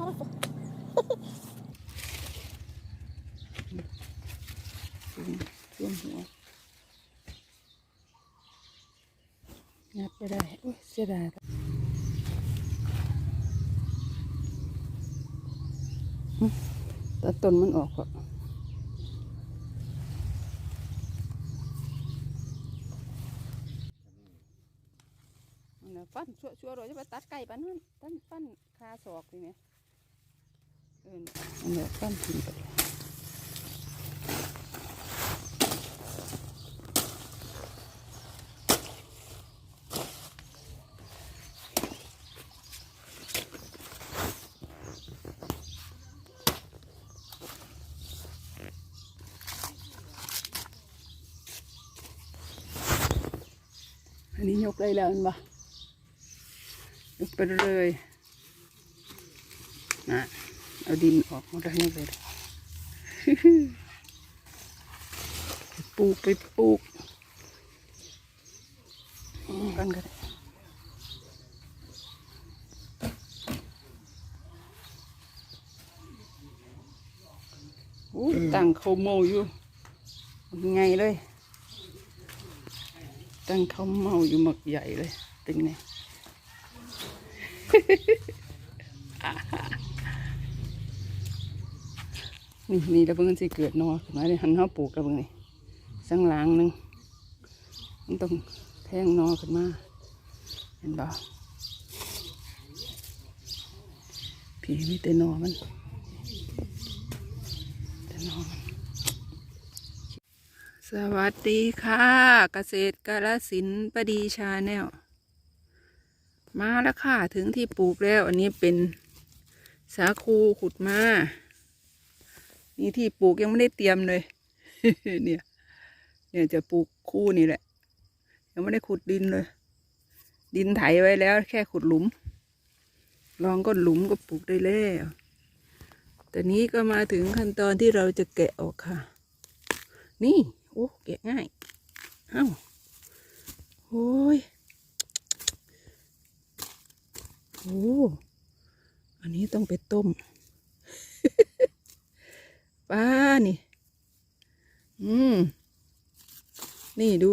ท่วมหังับไปได้อุ้ยเสียดายตัดต้นมันออกก่อนฟันชั่วๆเลยจะไปตัดไก่ปันนั่นตัดฟันคาศอกดีไห เอออันเนี้ยฟันทิ้งไปเลยอันนี้ยกได้แล้วเห็นปะยกไปเลยนะ เอาดินออกมดแล้วยกเลยไปปลูกไปปลูกกันก็ได้โอ้ตั้งเขาโมอยู่ไงเลย ตั้งเขาเมาอยู่หมักใหญ่เลย เป็นไง ah. นี่นี่แล้วเพิ่งสิเกิดนอขึ้นมาเลยหันเขาปลูกแล้วเพิ่งนี่สังหลางหนึงมันต้องแทงนอขึ้นมาเห็นบ่ผีมีแต่นอมันแต่นอมัน สวัสดีค่ะเกษตรกาลสินปดีชาแนลมาแล้วค่ะ ถึงที่ปลูกแล้ว อันนี้เป็นสาคูขุดมา นี่ที่ปลูกยังไม่ได้เตรียมเลย เนี่ย เนี่ยจะปลูกคู่นี่แหละ ยังไม่ได้ขุดดินเลย ดินไถไว้แล้ว แค่ขุดหลุม ลองก็หลุมก็ปลูกได้แล้วแต่นี้ก็มาถึงขั้นตอนที่เราจะแกะออกค่ะ นี่ โอ้แกะง่าย เอ้าโอ้ยโอ้ อันนี้ต้องไปต้ม ป้านี่ อืม นี่ดู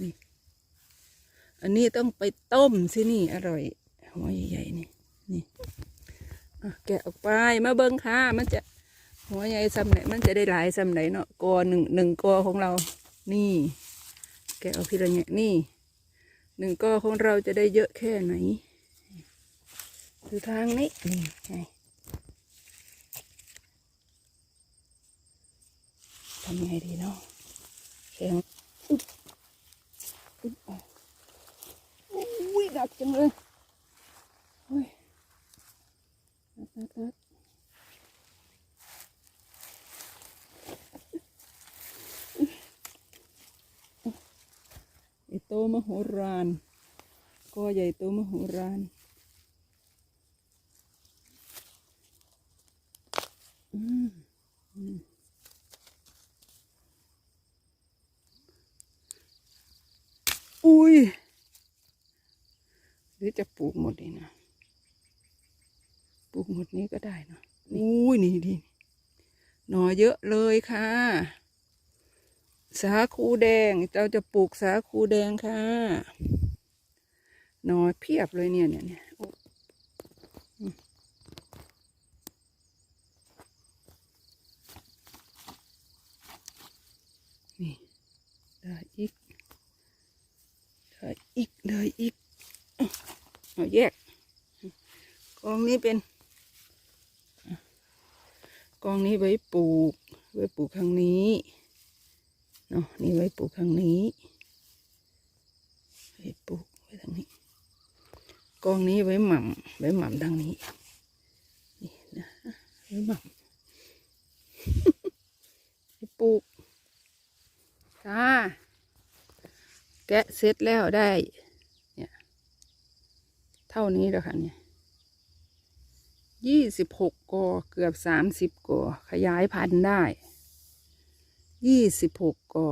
นี่ อันนี้ต้องไปต้มสินี่ อร่อยหัวใหญ่ๆนี่ นี่แกะออกไปมาเบิ้งค่ะ มันจะหัวใหญ่ซ้ำไหนมันจะได้หลายซ้ำไหนเนาะกอหนึ่งหนึ่งกอของเรา นี่ แกะเอาทีละเนี่ยนี่หนึ่งกอของเราจะได้เยอะแค่ไหนดูทางนี้นี่ไงำไงดีเนาะแข็งอุ๊บอุ๊บอะอุ้ยหนักจังเลยโอ้ยหนักหนักหนักใหญ่โตมโหฬารก็ใหญ่โตมโหฬารอืมอืม อุ้ยหรือจะปลูกหมดนี่นะปลูกหมดนี้ก็ได้เนะอุ้ยนี่ดิหน่อเยอะเลยค่ะ สาคูแดงเราจะปลูกสาคูแดงค่ะ หนอเพียบเลยเนี่ยเนี่ยเนี่ยโอ้อืมนี่ได้อีกได้ อีกได้อีกเอาแยก กองนี้เป็น กองนี้ไว้ปลูก ไว้ปลูกข้างนี้เนาะนี่ไว้ปลูกข้างนี้ไว้ปลูกไว้ทางนี้ กองนี้ไว้หม่ำไว้หม่ำทางนี้นี่นะไว้หม่ำไว้ปลูกจ้า แกะเสร็จแล้วได้ เนี่ย เท่านี้แล้วค่ะเนี่ยยี่สิบหกกอเกือบสามสิบกอขยายพันธุ์ได้ยี่สิบหกกอ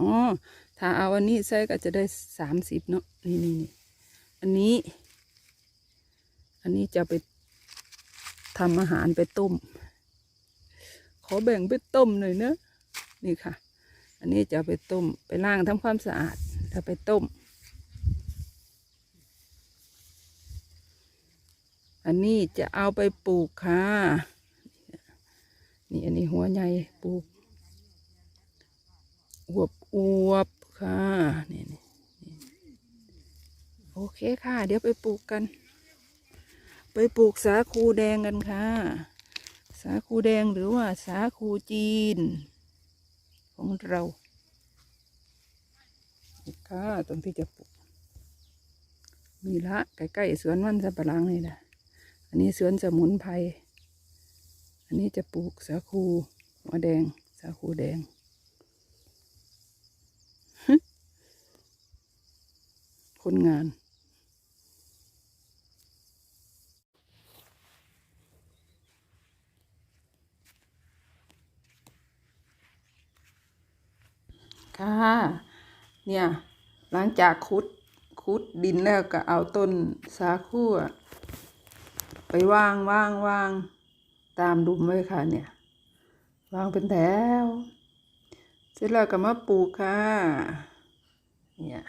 อ๋อ ถ้าเอาอันนี้ใส่ก็จะได้สามสิบเนาะนี่นี่นี่อันนี้ อันนี้จะไปทำอาหารไปต้ม ขอแบ่งไปต้มหน่อยนะ นี่ค่ะ อันนี้จะไปต้มไปล้างทำความสะอาดจะไปต้ม อันนี้จะเอาไปปลูกค่ะ นี่อันนี้หัวใหญ่ปลูกอวบอวบค่ะนี่นี่โอเคค่ะ เดี๋ยวไปปลูกกัน ไปปลูกสาคูแดงกันค่ะ สาคูแดงหรือว่าสาคูจีน ของเราค่ะตรงที่จะปลูกมีละใกล้ๆสวนมันสับปะหลังนี่นะอันนี้สวนสมุนไพรอันนี้จะปลูกสาคูหัวแดง สาคูแดงคนงาน ค่ะ เนี่ย หลังจากขุดขุดดินแล้วก็เอาต้นสาคูไปวางวางวางตามดุมไว้ค่ะเนี่ยวางเป็นแถวเสร็จแล้วก็มาปลูกค่ะ เนี่ย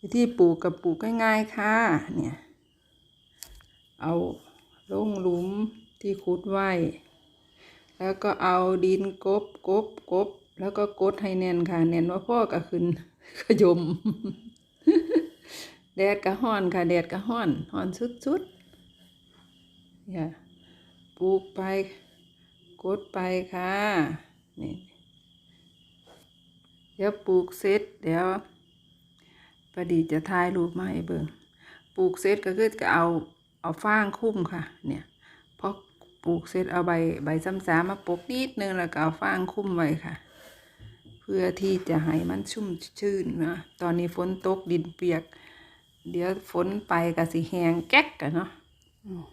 วิธีปลูกกับปลูกง่ายๆค่ะ เนี่ย เอาลงหลุมที่ขุดไว้ แล้วก็เอาดินกบกบกบ แล้วก็กดให้แน่นค่ะ แน่นว่าพ่อก็ขึ้นขยม แดดก็ห้อนค่ะ แดดก็ห้อนห้อนสุดๆเนี่ยปลูกไป กดไปค่ะ นี่เดี๋ยวปลูกเสร็จเดี๋ยวพอดีจะถ่ายรูปมาให้เบิ่งปลูกเสร็จก็คือจะเอาเอาฟางคุ้มค่ะ เนี่ยพอปลูกเสร็จเอาใบใบซ้ำๆมาปลูกนิดนึงแล้วก็เอาฟางคุ้มไว้ค่ะ เพื่อที่จะให้มันชุ่มชื่นนะตอนนี้ฝนตกดินเปียก เดี๋ยวฝนไปก็สิแห้งแก๊กกันเนาะอืม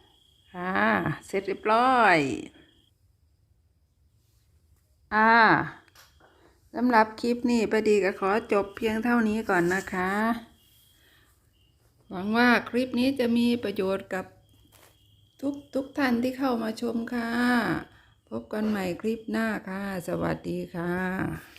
ค่ะเสร็จเรียบร้อยอ่าสำหรับคลิปนี้ประดีก็ขอจบเพียงเท่านี้ก่อนนะคะ หวังว่าคลิปนี้จะมีประโยชน์กับทุกทุกท่านที่เข้ามาชมค่ะ พบกันใหม่คลิปหน้าค่ะ สวัสดีค่ะ